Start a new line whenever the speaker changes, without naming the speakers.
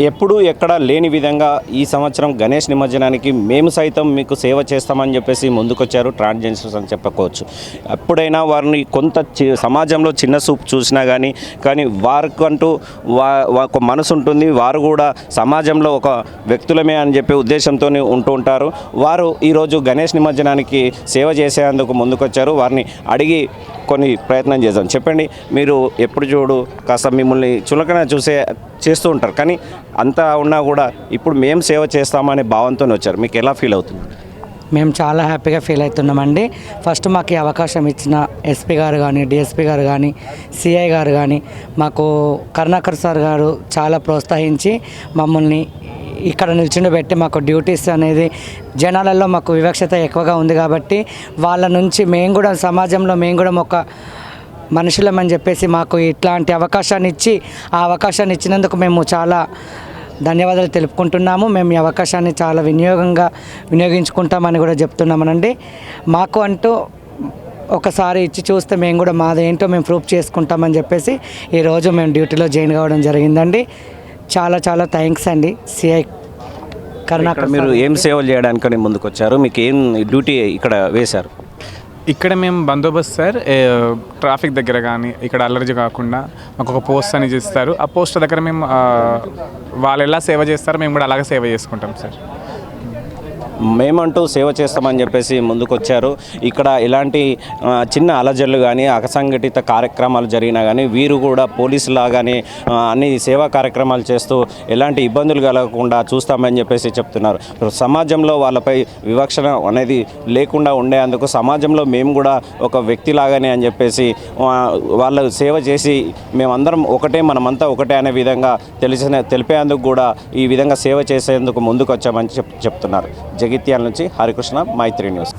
ఎప్పుడూ ఎక్కడ లేని విధంగా ఈ సంవత్సరం గణేష్ నిమజ్జనానికి మేము సైతం మీకు సేవ చేస్తామని చెప్పేసి ముందుకొచ్చారు ట్రాన్స్జెండర్స్ అని చెప్పుకోవచ్చు. ఎప్పుడైనా వారిని కొంత చి- సమాజంలో చిన్న చూపు చూసినా కానీ కానీ వారికంటూ వా వా- ఒక మనసు ఉంటుంది. వారు కూడా సమాజంలో ఒక వ్యక్తులమే అని చెప్పే ఉద్దేశంతో ఉంటూ ఉంటారు. వారు ఈరోజు గణేష్ నిమజ్జనానికి సేవ చేసేందుకు ముందుకొచ్చారు. వారిని అడిగి కొన్ని ప్రయత్నం చేద్దాం. చెప్పండి మీరు ఎప్పుడు చూడు కాస్త మిమ్మల్ని చులకన చూసే చేస్తూ ఉంటారు. కానీ అంతా ఉన్నా కూడా ఇప్పుడు మేము సేవ చేస్తామనే భావంతో వచ్చారు. మీకు ఎలా ఫీల్ అవుతుంది?
మేము చాలా హ్యాపీగా ఫీల్ అవుతున్నామండి. ఫస్ట్ మాకు ఈ అవకాశం ఇచ్చిన ఎస్పీ గారు కానీ డిఎస్పీ గారు కానీ సిఐ గారు కానీ మాకు కరుణాకర్ సార్ గారు చాలా ప్రోత్సహించి మమ్మల్ని ఇక్కడ నిల్చుండబెట్టి మాకు డ్యూటీస్ అనేది జనాలలో మాకు వివక్షత ఎక్కువగా ఉంది కాబట్టి వాళ్ళ నుంచి మేము కూడా సమాజంలో మేము కూడా ఒక మనుషులమని చెప్పేసి మాకు ఇట్లాంటి అవకాశాన్ని ఇచ్చి ఆ అవకాశాన్ని ఇచ్చినందుకు మేము చాలా ధన్యవాదాలు తెలుపుకుంటున్నాము. మేము ఈ అవకాశాన్ని చాలా వినియోగంగా వినియోగించుకుంటామని కూడా చెప్తున్నామనండి. మాకు అంటూ ఒకసారి ఇచ్చి చూస్తే మేము కూడా మాదేంటో మేము ప్రూఫ్ చేసుకుంటామని చెప్పేసి ఈరోజు మేము డ్యూటీలో జాయిన్ కావడం జరిగిందండి. చాలా చాలా థ్యాంక్స్ అండి. సిఐ కరుణాకర్
మీరు. ఏం సేవలు చేయడానికని ముందుకు వచ్చారు మీకు ఏం డ్యూటీ ఇక్కడ వేశారు?
ఇక్కడ మేము బందోబస్తు సార్ ట్రాఫిక్ దగ్గర కానీ ఇక్కడ అలర్జీ కాకుండా మాకు ఒక పోస్ట్ అని ఇస్తారు. ఆ పోస్ట్ దగ్గర మేము వాళ్ళు ఎలా సేవ చేస్తారో మేము కూడా అలాగే సేవ చేసుకుంటాం సార్.
మేమంటూ సేవ చేస్తామని చెప్పేసి ముందుకొచ్చారు. ఇక్కడ ఎలాంటి చిన్న అలజడులు కానీ అసంఘటిత కార్యక్రమాలు జరిగినా కానీ వీరు కూడా పోలీసు లాగానే అన్ని సేవా కార్యక్రమాలు చేస్తూ ఎలాంటి ఇబ్బందులు కలగకుండా చూస్తామని చెప్పేసి చెప్తున్నారు. సమాజంలో వాళ్ళపై వివక్షణ అనేది లేకుండా ఉండేందుకు సమాజంలో మేము కూడా ఒక వ్యక్తిలాగానే అని చెప్పేసి వాళ్ళ సేవ చేసి మేమందరం ఒకటే మనమంతా ఒకటే అనే విధంగా తెలిసిన తెలిపేందుకు కూడా ఈ విధంగా సేవ చేసేందుకు ముందుకు వచ్చామని చెప్ చెప్తున్నారు. జగిత్యాల నుంచి హరికృష్ణ మైత్రి న్యూస్.